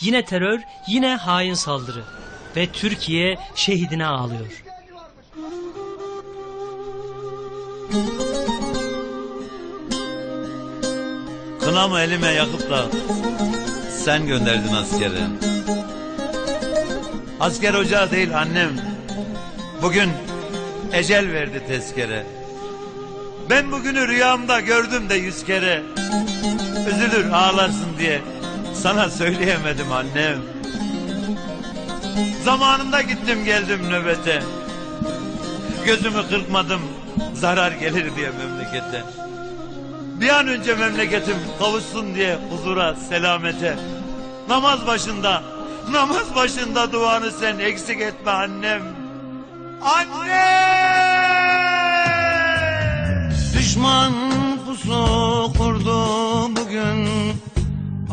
Yine terör, yine hain saldırı. Ve Türkiye şehidine ağlıyor. Kınamı elime yakıp da sen gönderdin askere. Asker ocağı değil annem. Bugün ecel verdi tezkere. Ben bugünü rüyamda gördüm de yüz kere. Üzülür ağlarsın diye sana söyleyemedim annem. Zamanında gittim geldim nöbete. Gözümü kırpmadım zarar gelir diye memlekete. Bir an önce memleketim kavuşsun diye huzura, selamete. Namaz başında, namaz başında duanı sen eksik etme annem. Anne!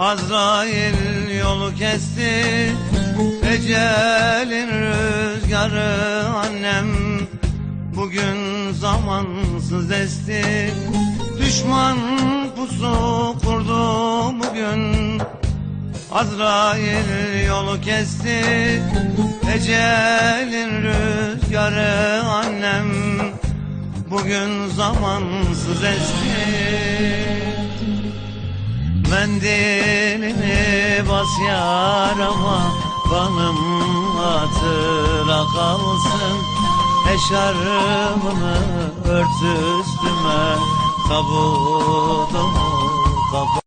Azrail yolu kesti. Ecelin rüzgarı annem. Bugün zamansız esti. Düşman pusu kurdu bugün. Azrail yolu kesti. Ecelin rüzgarı annem. Bugün zamansız esti. Mendilini bas yarama Kanım hatıra kalsın. Eşarbımı ört üstüme Tabutumu kapa